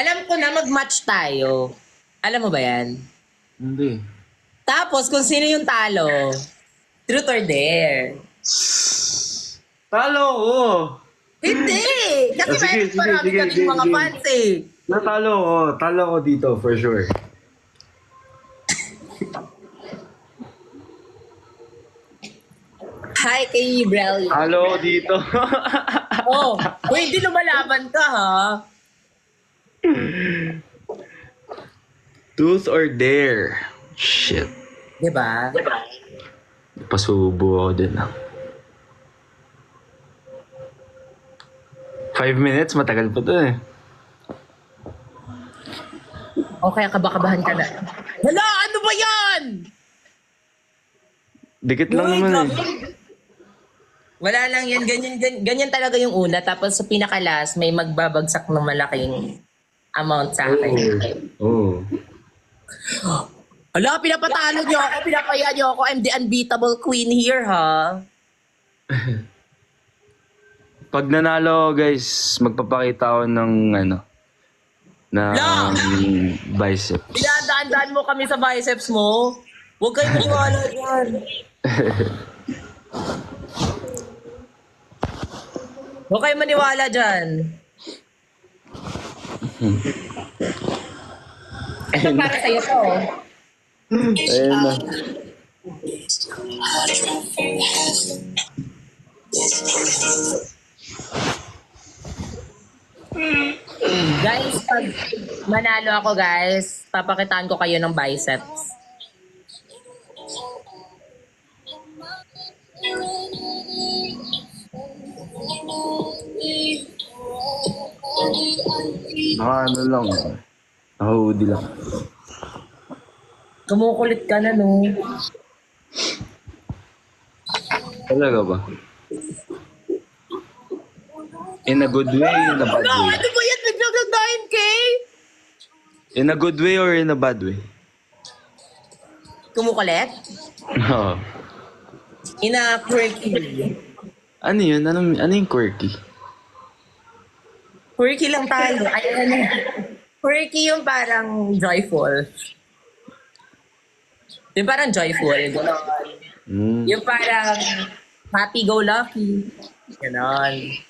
Alam ko na mag-match tayo. Alam mo ba yan? Hindi. Tapos, kung sino yung talo, truth or dare. Talo ko! Hindi! Kasi Ah, sige, meron sige, marami sige, kaming sige, mga sige. fans eh. Natalo ko. Talo ko dito, for sure. Hi kay Brel. Talo ko dito. Oh, hindi lumalaban ka ha. Truth or dare? Shit. Diba? Pasubo ako din. ah. Five minutes, matagal pa to eh. O kaya kabakabahan ka na. Hala, ano ba yan? Dikit lang Uy, naman eh. grabe. Wala lang yan. Ganyan, ganyan, ganyan talaga yung una. Tapos sa pinakalas, may magbabagsak ng malaking amount sa akin. Oo. Oh. Hala, pinapatalo niyo ako. Pinapaya niyo ako. I'm the unbeatable queen here, ha? Pag nanalo, guys, magpapakita ako ng ano, ng La! bicep. Pinadaan-daan mo kami sa biceps mo. Huwag kayo maniwala dyan. Huwag kayo maniwala dyan. Ito para sa'yo to. Ayun na. Guys, pag manalo ako guys, papakitaan ko kayo ng biceps. Naka ano lang. Naka-hoodie lang. Kumukulit ka na, no? Talaga ba? In a good way, in a bad No, way? ano ba yan? Biglang nag 9K? In a good way or in a bad way? Kumukulit? Oo. In a quirky. Ano yun? Ano, ano yung quirky? Quirky lang tayo. Ay, ano? Quirky yung parang joyful. Yung parang joyful. Ganon. Mm. Yung parang happy-go-lucky. Ganon.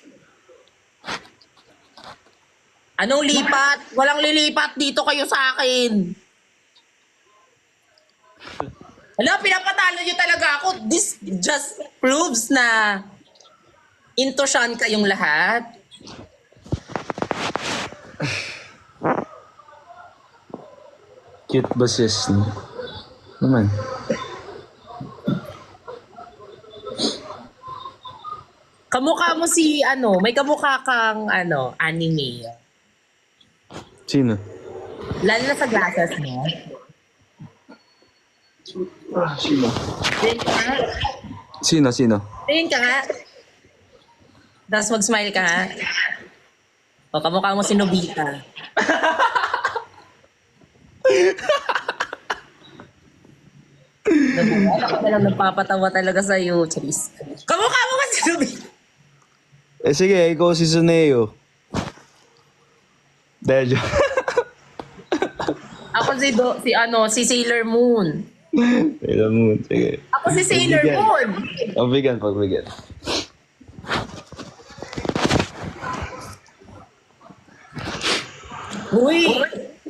Anong lipat? Walang lilipat dito kayo sa akin. Hala, pinapatalo nyo talaga ako. This just proves na into Sean kayong lahat. Cute ba sis? No? Naman. Kamukha mo si ano, may kamukha kang ano, anime. Sino? Lalo na sa glasses mo. Sino? Tingin ka nga. Sino? Sino? Tingin ka nga. Tapos mag-smile ka nga. O, kamukha mo si Nobita. Nabunga ako na lang nagpapatawa talaga sa'yo, Charis. Kamukha mo kasi si Nobita. Eh sige, ikaw si Suneo. Joke. Ako si, Do, si, ano, si Sailor Moon. Alam mo, sige. Ako si Sailor Bigyan. Moon. Pagbigyan, pagbigyan. Uy,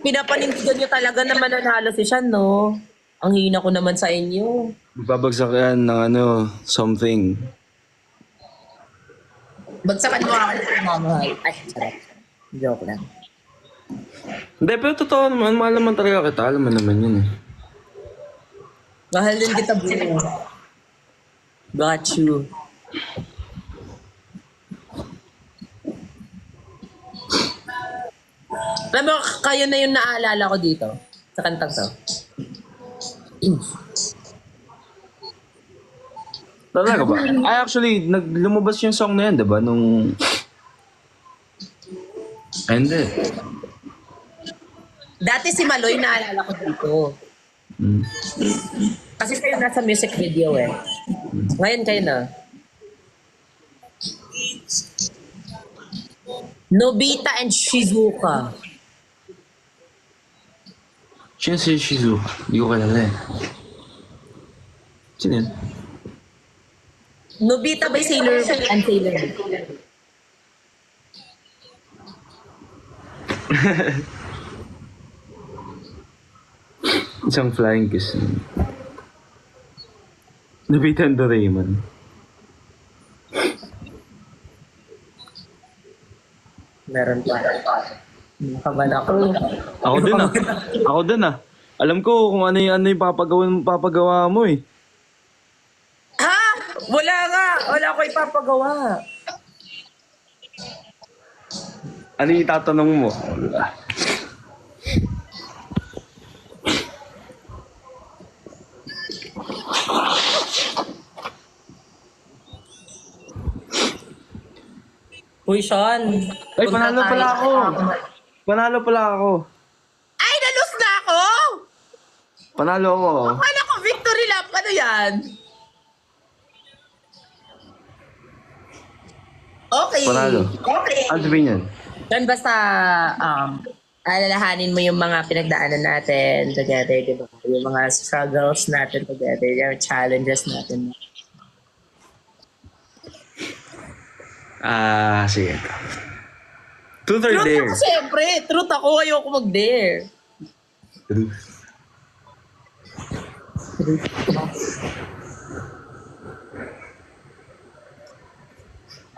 pinapanindigan niyo talaga na mananalo si Sean, no? Ang hina ko naman sa inyo. Babagsak yan ng ano, something. Bagsakan mo ako ng mamahal. Ay, sarap. Joke lang. Hindi, pero totoo naman, mahal naman talaga kita. Alam mo naman yun eh. Mahal din kita, bro. Got you. Alam mo, kayo na yung naalala ko dito. Sa kantang to. Talaga ba? Ay, actually, nag lumabas yung song na yan, di ba? Nung... Ay, hindi. Dati si Maloy naalala ko dito. Mm. Kasi kayo nasa music video eh. Ngayon kayo na. Nobita and Shizuka. Sino si Shizuka? Hindi ko kilala eh. Sino yun? Nobita by Sailor and Sailor Moon. Isang flying kiss. Nabitan Doraemon. Meron pa. Nakaban ako. Ako din ah. Ako din ah. Alam ko kung ano yung, ano yung papagawa, papagawa mo eh. Ha? Wala nga. Wala ko ipapagawa. Ano yung tatanong mo? Uy, Sean. Ay, panalo pala ako. Panalo pala ako. Ay, nalus na ako! Panalo ako. Akala ko victory lap. Ano yan? Okay. Panalo. Okay. Ano sabihin yan? Yan basta, um, alalahanin mo yung mga pinagdaanan natin together, di ba? Yung mga struggles natin together, yung challenges natin. Ah, sige. Truth or Truth dare? ako, siyempre. Truth ako. Ayoko mag-dare. Truth.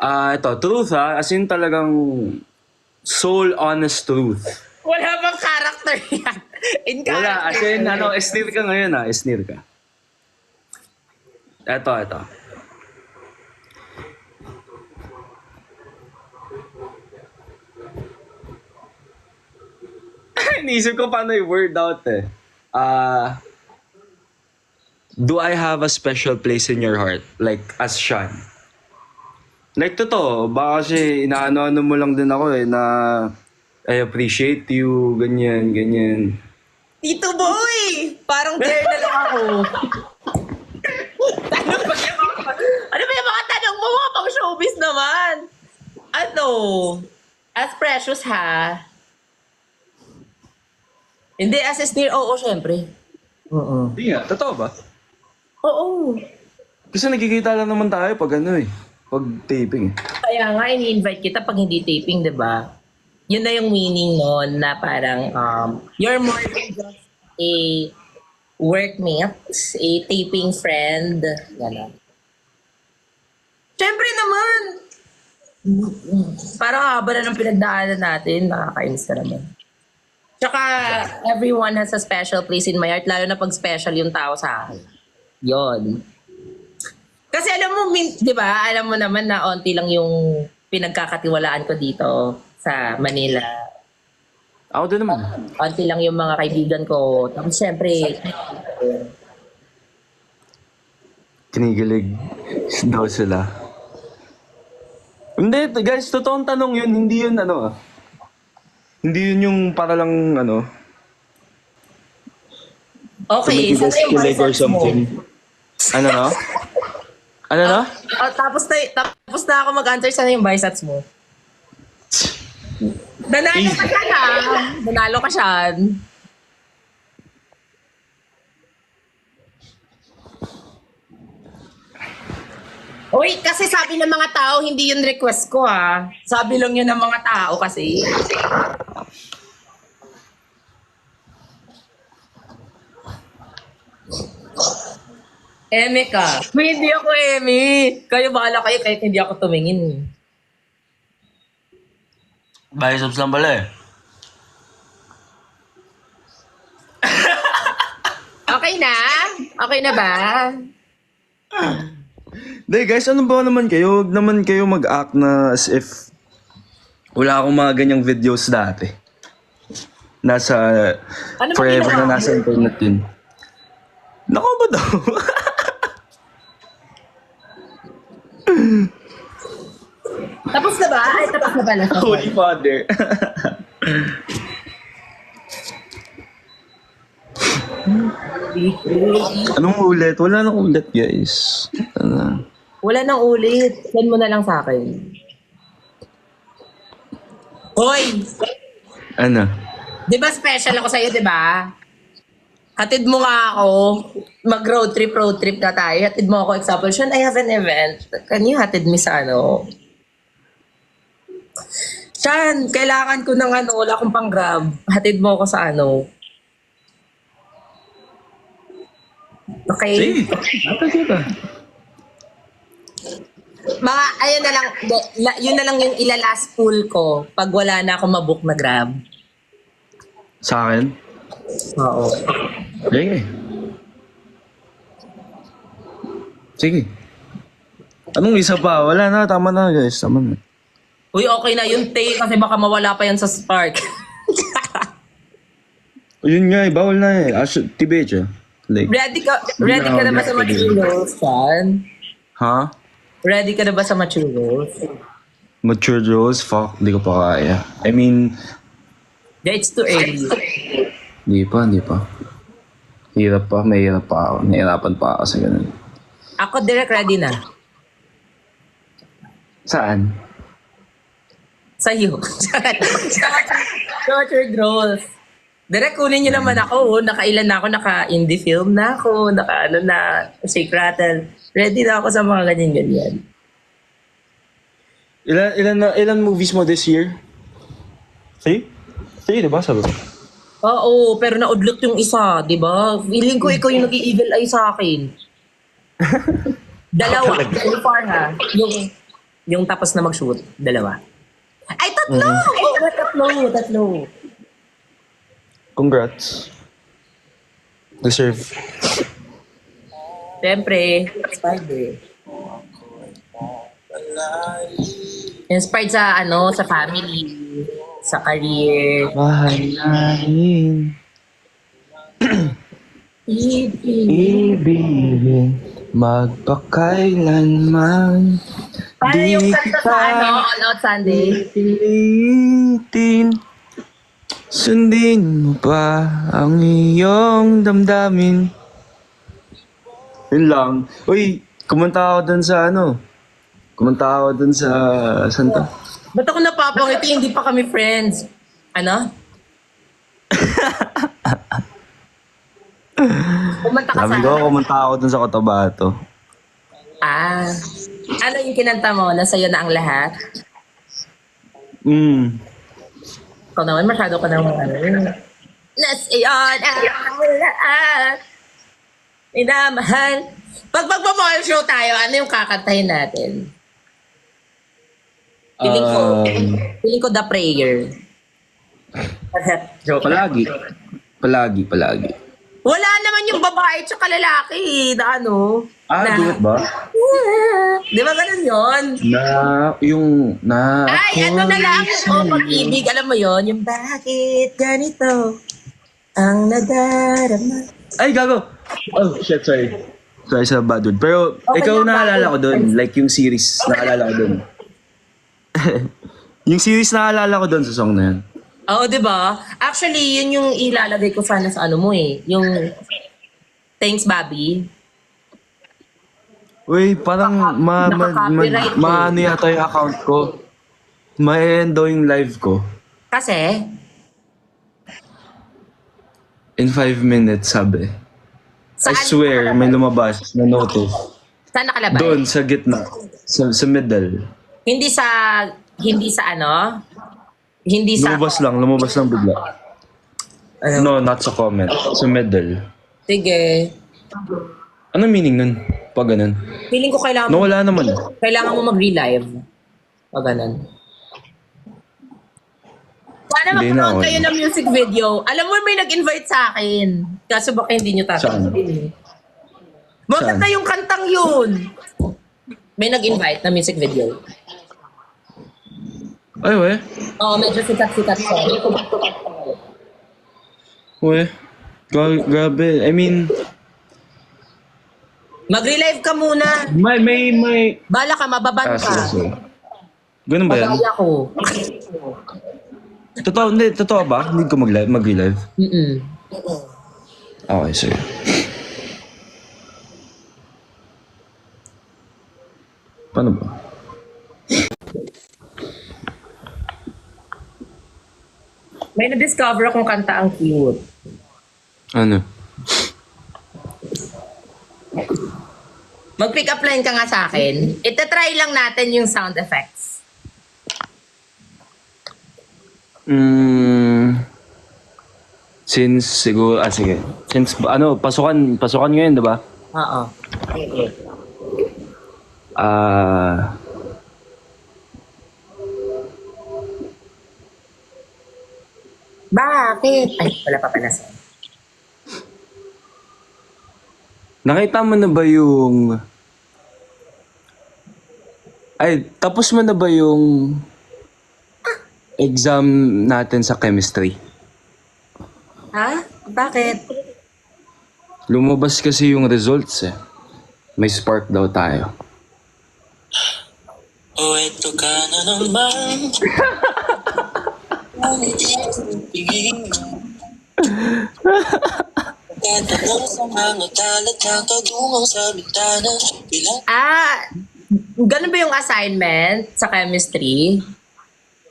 Ah, ito, truth ha, as in talagang soul honest truth. Wala bang character yan? In character. Wala, as in, ano, sneer ka ngayon ha, sneer ka. Ito, ito. Iniisip ko paano i-word out eh. Ah... do I have a special place in your heart? Like, as Sean? Like, totoo. Baka kasi inaano-ano mo lang din ako eh, na I appreciate you, ganyan, ganyan. Tito Boy! Parang dare na lang ako. ano ba yung mga, ano ba yung mga tanong mo? Pang showbiz naman. Ano? As precious ha? Hindi, as a sneer, oo, syempre. Oo. Hindi nga, totoo ba? Oo. Kasi nagkikita lang naman tayo pag ano eh. Pag taping eh. Kaya nga, ini-invite kita pag hindi taping, di ba? Yun na yung meaning nun na parang um, you're more than just a workmate, a taping friend. Gano'n. Siyempre naman! Parang haba na ng pinagdaanan natin, nakakainis ka naman. Tsaka, everyone has a special place in my heart, lalo na pag special yung tao sa akin. Yon. Kasi alam mo, min- di ba, alam mo naman na onti lang yung pinagkakatiwalaan ko dito sa Manila. Ako din naman. Onti lang yung mga kaibigan ko. Tapos syempre, Kinikilig daw sila. Hindi, guys, totoong tanong yun. Hindi yun ano ah. Hindi yun yung para lang ano. okay, sa yung biceps mo. Ano no? Ano no? Oh, tapos na, tapos na ako mag-answer sana yung biceps mo. Nanalo ka siya na. Nanalo ka siya. Uy, kasi sabi ng mga tao, hindi yun request ko ha. Sabi lang yun ng mga tao kasi. Eme ka. Uy, hindi ako Eme. Kayo bahala kayo kahit hindi ako tumingin. Biceps lang pala eh. Okay na? Okay na ba? Hindi guys, ano ba naman kayo? Huwag naman kayo mag-act na as if wala akong mga ganyang videos dati. Nasa, Ano ba forever na nasa internet yun. Nako ba daw? Tapos na ba? Ay, tapos na pala. Holy Father. Anong ulit? Wala nang ulit guys. Ano? Wala nang ulit. Send mo na lang sa akin. Hoy! Ano? Di ba special ako sa'yo, di ba? Hatid mo nga ako. Mag-road trip, road trip na tayo. Hatid mo ako. Example, Sean, I have an event. Can you hatid me sa ano? Sean, kailangan ko ng ano, wala akong pang grab. Hatid mo ako sa ano. Okay? Sige. Ata kita. Mga, ayun na lang, yun na lang yung ilalas pool ko pag wala na akong mabook na grab. Sa akin? Oo. Sige. Sige. Anong isa pa? Wala na. Tama na guys. Tama na. Uy, okay na yun, Tay, kasi baka mawala pa yan sa Spark. Yun nga eh. Bawal na eh. Asyo, TBH eh. Like, ready ka, ready ka na ba sa machuros, Sean? ha? Ready ka na ba sa machuros? Mature Rose? Fuck. Hindi ko pa kaya. I mean, Yeah, it's too early. hindi pa, hindi pa. Hirap pa. May hirap pa ako. Nahirapan pa ako sa ganun. Ako direct ready na. Saan? Sa'yo. sa matured roles. Direct kunin niyo naman ako. oh. Nakailan na ako, naka-indie film na ako, naka ano na, shake rattle. Ready na ako sa mga ganyan-ganyan. Ilan, ilan, na, ilan movies mo this year? Three? Three, diba? Sabi ko. Oo, pero naudlot yung isa, di ba? Feeling ko ikaw yung nag-evil eye sa akin. Dalawa. So far ha. Yung, yung tapos na mag-shoot. Dalawa. Ay, tatlo! Oo, tatlo, tatlo. Congrats. Deserve. Siyempre, inspired eh. Inspired sa ano, sa family, sa career. Mahal namin. Ibigin magpakailanman. Di yung kanta sa ano, All Out Sunday? Pilitin. Sundin mo pa ang iyong damdamin. Yun lang. Uy, kumanta ako dun sa ano? Kumanta ako dun sa Santa. Ba't ako napapangiti? Hindi pa kami friends. Ano? Kumanta ka Sabi sa... ko, kumanta ako dun sa Cotabato. Ah. Ano yung kinanta mo? Nasa'yo na ang lahat? Mm. Ikaw naman, masyado ka naman ano. Nasa'yo na ang lahat. Minamahal. Pag magmamall show tayo, ano yung kakantahin natin? Feeling ko, Um, feeling ko the prayer. Joke. palagi. Palagi, palagi. Wala naman yung babae at lalaki na ano. Ah, na, duet ba? Di ba ganun yun? Na, yung, na, Ay, ano na lang o pag-ibig, alam mo yon yung bakit ganito ang nadarama. Ay, gago! Oh, shit, sorry. Sorry sa bad word. Pero, Okay ikaw lang, naalala ko doon. Like, yung series, naalala ko doon. yung series naalala ko doon sa song na yun. Oo, di ba? Actually, yun yung ilalagay ko sana sa ano mo eh. Yung Thanks, Bobby. Uy, parang ma, ma, ma, Naka-copyright ma, eh. ano yata yung account ko. Ma-end daw yung live ko. Kasi, In five minutes, sabi. I saan, swear, may lumabas na notice. saan nakalabay? Doon, sa gitna. Sa, sa middle. Hindi sa, hindi sa ano? Hindi sa, Lumabas lang, lumabas lang bigla. Ano? No, not sa comment. Sa middle. sige. Ano meaning nun? Pag ganun. Feeling ko kailangan mo, Nawala naman. kailangan mo mag-relive. O ganun. Sana Hindi na, mag-promote wala. kayo ng music video. Alam mo, may nag-invite sa akin. Kaso baka hindi nyo tatanggapin. Maganda yung kantang yun. May nag-invite na music video. Ay, we. Oo, medyo sikat-sikat siya. We. Gra- grabe. I mean, Mag-relive ka muna. may, may, may... Bala ka, mababan Ah, ka. sige, sige. Ganun ba yan? Magaya ko. Totoo, hindi, totoo ba? Hindi ko mag-live, mag-live. Mm-mm. Okay, sige. Paano ba? May na-discover akong kanta ang cute. Ano? Mag-pick up line ka nga sa akin. Itatry lang natin yung sound effects. Mm, since siguro, ah sige. Since ano, pasukan, pasukan ngayon, di ba? Oo. Ah, Bakit? Ay, wala pa pala sa. nakita mo na ba yung... Ay, tapos mo na ba yung exam natin sa chemistry? Ha? Bakit? Lumabas kasi yung results eh. May spark daw tayo. O eto ka na naman Ah, ganun ba yung assignment sa chemistry?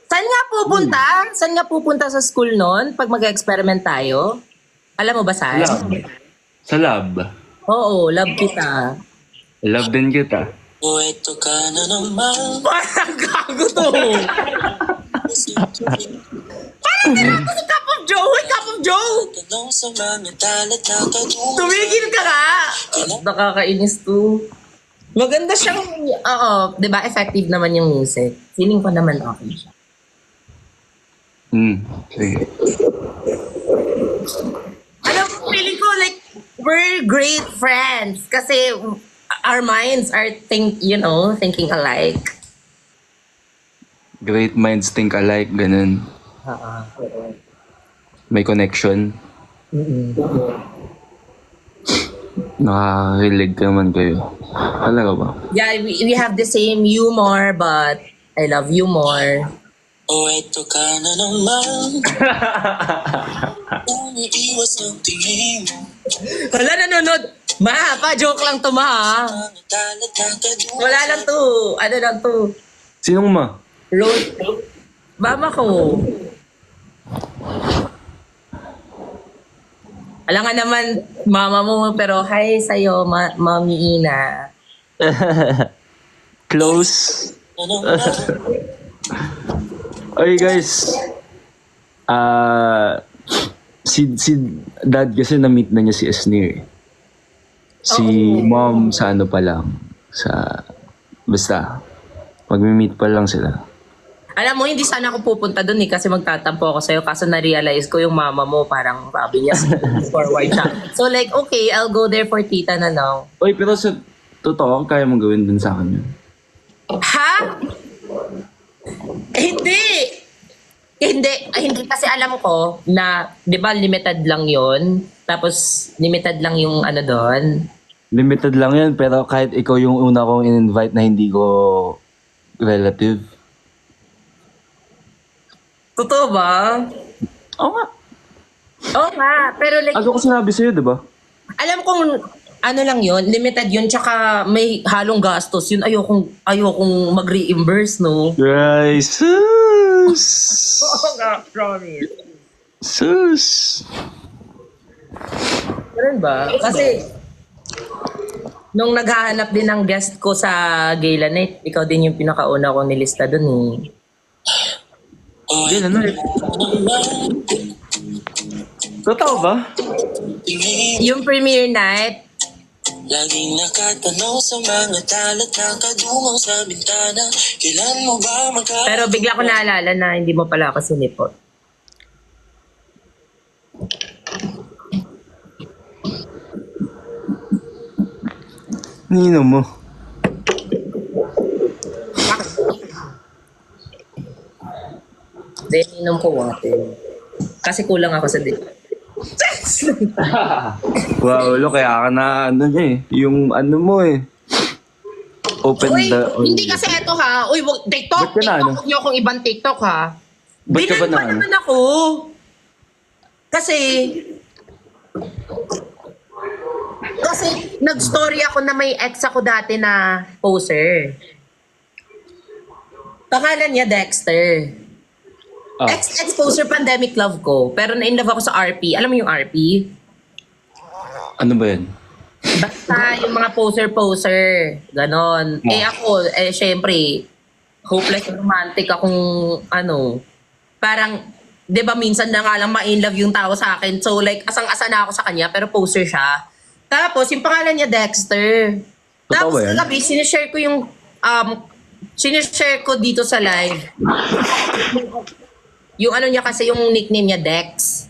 Saan nga pupunta? Saan nga pupunta sa school nun pag mag-experiment tayo? Alam mo ba saan? Lab. Sa lab. Oo, love kita. Love din kita. O eto ka na naman Parang gago to. Cup of Joe! Uy, Cup of Joe! Kadungong Tumigil ka nga! Nakakainis to. Maganda siyang, oo, di ba, effective naman yung music. Feeling ko naman okay siya. Hmm, sige. Alam mo, feeling ko like, we're great friends. Kasi our minds are think, you know, thinking alike. Great minds think alike, ganun. May connection. Nakakakilig ka naman kayo. Talaga ba? Yeah, we, we have the same humor, but I love you more. O eto ka na naman Umiiwas ng tingin mo Wala nanonood. Ma, pa, joke lang to, ma. ha? Wala lang to. Ano lang to. Sinong ma? Road. Mama ko. Alam nga naman, mama mo, pero hi sa'yo, ma- Mami Ina. Close. Oy guys. Ah si si dad kasi na-meet na niya si Esnir. eh. Si mom sa ano pa lang sa basta magmi-meet pa lang sila. Alam mo, hindi sana ako pupunta doon eh kasi magtatampo ako sa'yo kaso na-realize ko yung mama mo parang sabi niya forward siya. So like, okay, I'll go there for tita na lang. Oy, pero sa totoo, kaya mong gawin dun sa akin yun. Ha? Eh, hindi. Eh, hindi. Hindi kasi alam ko na, di ba, limited lang yon Tapos, limited lang yung ano doon. Limited lang yun, pero kahit ikaw yung una kong in-invite na hindi ko relative. Totoo ba? Oo nga. Oo nga. Pero like, Ano ko sinabi sa'yo, di ba? alam kong ano lang yun, limited yun, tsaka may halong gastos yun. Ayokong, ayokong mag-reimburse, no? Guys, sus! Oo nga, promise. Sus! Ganun ba? Kasi, nung naghahanap din ng guest ko sa Gala Night, ikaw din yung pinakauna kong nilista dun eh. Yan, ano eh. Totoo ba? Yung premiere night, Laging nakatanaw sa mga talat na kadungong sa bintana Kailan mo ba magka pero bigla ko naalala na hindi mo pala ako sinipot. Nino mo. Then, inom ko water. Kasi kulang ako sa di. Wow, lo, kaya ka na, ano niya eh. Yung ano mo eh. Open Uy, the... hindi kasi ito ha. Uy, wag, TikTok, Ba't ka na, TikTok, ano? huwag niyo akong ibang TikTok ha. Ba't ka ba Binan na, pa ano? naman ako. Kasi, kasi nag-story ako na may ex ako dati na poser. Pangalan niya Dexter. Ah, Ex exposure pandemic love ko. Pero na-inlove ako sa RP. Alam mo yung RP? ano ba yan? Basta yung mga poser-poser. Ganon. Oh. Eh ako, eh syempre, hopeless romantic akong ano, parang, di ba minsan na nga lang ma-in love yung tao sa akin. So like, asang-asa na ako sa kanya, pero poser siya. Tapos, yung pangalan niya Dexter. Totoo Tapos, yan? kagabi, sinishare ko yung, um, sinishare ko dito sa live. Yung ano niya kasi, yung nickname niya Dex.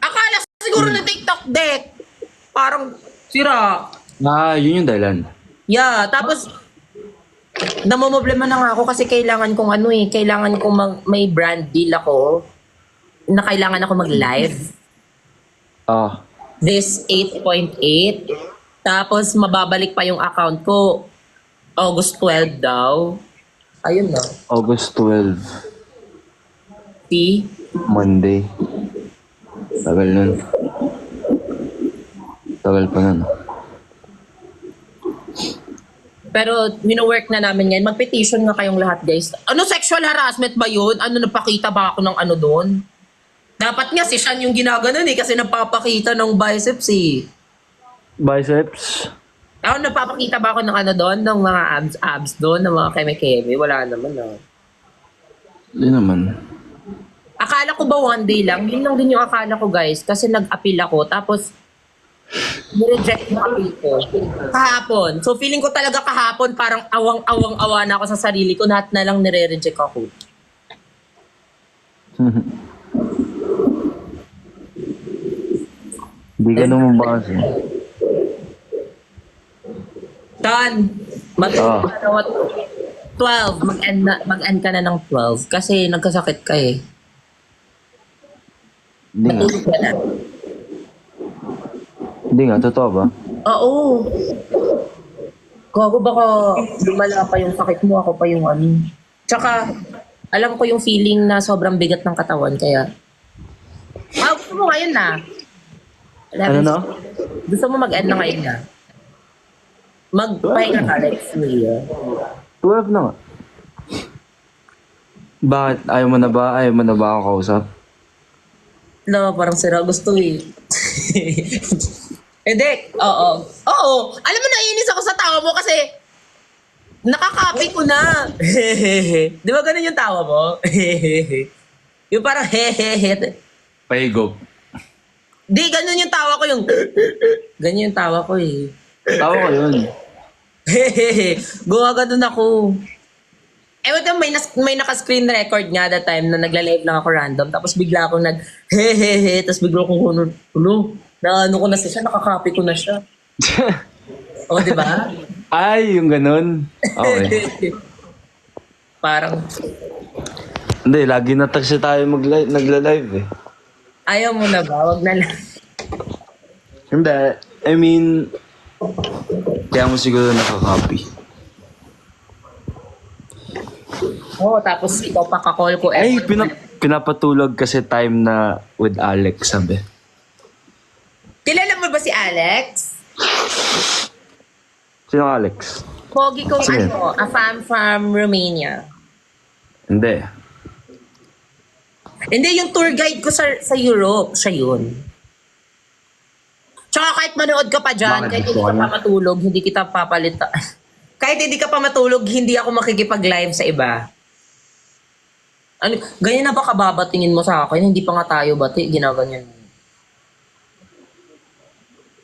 Akala siguro na TikTok Dex. Parang sira. Ah, yun yung dahilan. Yeah, tapos namomblema na nga ako kasi kailangan kong ano eh, kailangan kong mag, may brand deal ako na kailangan ako mag-live Ah. this 8.8. Tapos mababalik pa yung account ko August 12 daw. Ayun na. August 12, See? Monday. Tagal nun. Tagal pa nun. Pero mino-work na namin ngayon. Mag-petition nga kayong lahat, guys. Ano, sexual harassment ba yun? Ano, napakita ba ako ng ano doon? Dapat nga si Sean yung ginaganon eh kasi napapakita ng biceps eh. Biceps? Ako, napapakita ba ako ng ano doon? Ng mga abs-abs doon? Ng mga keme-keme? Wala naman ah. Hindi naman. Akala ko ba one day lang? Yun lang din yung akala ko guys. Kasi nag-appeal ako. Tapos, nireject yung appeal ko. Kahapon. So feeling ko talaga kahapon parang awang-awang-awa na ako sa sarili ko. Lahat na lang nire-reject ako. Hindi ka naman ba kasi? Tan, mag Ah. ano, what- 12, mag-end, na, mag-end ka na ng 12 kasi nagkasakit ka eh. Hindi nga. Matulog ka na. Hindi nga, totoo ba? Oo. Gago baka lumala pa yung sakit mo, ako pa yung ano. Tsaka, alam ko yung feeling na sobrang bigat ng katawan, kaya... Ah, gusto mo ngayon na. Ano no? Gusto mo mag-end na ngayon na. Magpahinga ka next year. 12 na nga. Bakit? Ayaw mo na ba? Ayaw mo na ba ako kausap? No, parang sira gusto eh. Hindi, oo. Oo, alam mo naiinis ako sa tawa mo kasi nakakapit ko na. Di ba ganun yung tawa mo? yung parang hehehe. Pahigop. Di, ganun yung tawa ko yung ganyan yung tawa ko eh. Tawa ko yun. Hehehe. Gawa ganun ako. Eh, wait, may, nas, may naka-screen record nga that time na nagla-live lang ako random. Tapos bigla akong nag, hehehe. Tapos bigla akong kuno, ano, na ano ko na siya, nakakapi ko na siya. O, di ba? Ay, yung ganun. Okay. Parang, Hindi, lagi na kasi tayo mag nagla-live eh. ayaw mo na ba? Wag na lang. Hindi. I mean, kaya mo siguro nakaka-copy. Oo, tapos ikaw pa ka-call ko. Ay, effort. pina- pinapatulog kasi time na with Alex, sabi. Kilala mo ba si Alex? Sino Alex? Pogi kong Sige. ano, a fan from Romania. Hindi. Hindi, yung tour guide ko sa sa Europe, siya yun. Tsaka kahit manood ka pa dyan, Bakit? kahit hindi Gusto ka ka matulog, hindi kita papalita. kahit hindi ka pa matulog, hindi ako makikipag-live sa iba. Ano, ganyan na ba kababatingin mo sa akin? Hindi pa nga tayo bati, ginaganyan. mo.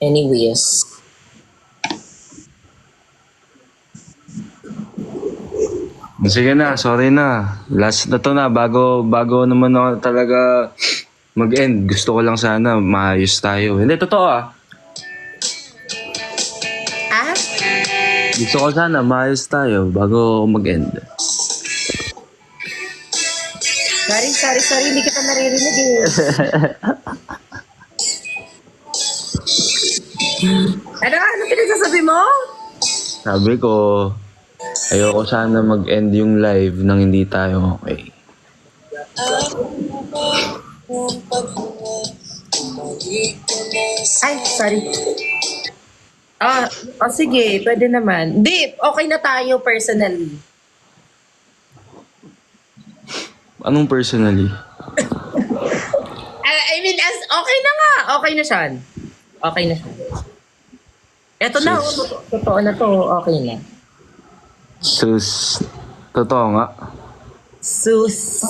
Anyways. Sige na, sorry na. Last na to na, bago, bago naman ako talaga mag-end. Gusto ko lang sana maayos tayo. Hindi, totoo ah. Gusto ko sana maayos tayo bago mag-end. Sorry, sorry, sorry. Hindi kita naririnig eh. ano? Ano pinagsasabi mo? Sabi ko, ayoko sana mag-end yung live nang hindi tayo okay. Ay, sorry. Ah, oh, sige, pwede naman. Di, okay na tayo personally. Anong personally? I, I mean, as okay na nga. Okay na siya. Okay na siya. Eto na, oh, totoo- totoo na to. Okay na. Sus. Totoo nga. Sus.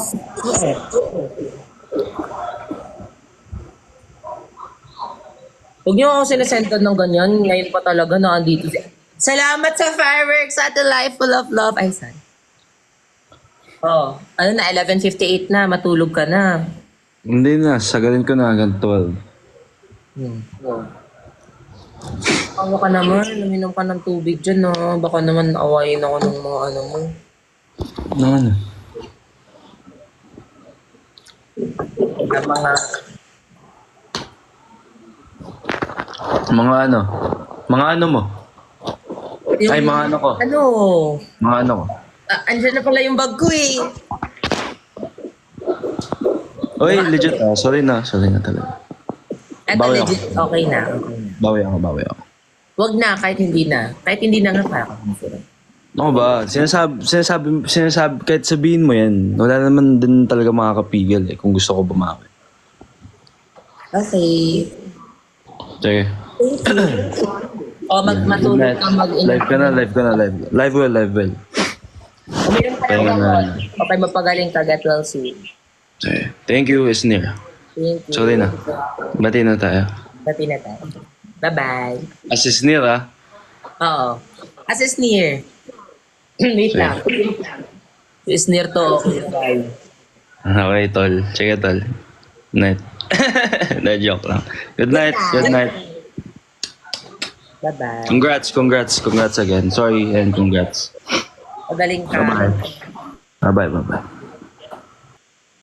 Huwag niyo ako sinesendan ng ganyan. Ngayon pa talaga na andito. si- Salamat sa fireworks at the life full of love. Ay, san? Oh, ano na, 11.58 na. Matulog ka na. Hindi na. Sagalin ko na hanggang 12. Hmm. Awa ka naman. Uminom ka ng tubig dyan, no? Baka naman awayin ako ng mga ano mo. Ano ano? Ng mga... Mga ano? Mga ano mo? Ay, mga ano ko. Ano? Mga ano ko. Ah, andyan na pala yung bag ko eh. Oy, legit ah. Sorry na. Sorry na talaga. Eto Bawi ako. legit, okay na. Okay na. Bawi ako, bawi ako. Wag na, kahit hindi na. Kahit hindi na nga para Ano ba? Sinasabi, sinasabi, sinasabi, kahit sabihin mo yan, wala naman din talaga makakapigil eh, kung gusto ko bumawi. Okay. Sige. O, mag matulog ka mag Live ka na, live ka na, live. Live well, live well. Uminom ka ng na. gamot. Okay, mapagaling ka. Get well soon. Sige. Thank you, Isnir. Thank you. Sorry na. Bati na tayo. Pati na tayo. Bye-bye. As Isnir ah. Oo. As is near. Wait lang. Is near to. Okay, tol. Sige, tol. Night. Na joke lang. Good night. Good night. Bye-bye. Congrats, congrats, congrats again. Sorry and congrats. Magaling ka. Bye-bye. Bye-bye, bye-bye.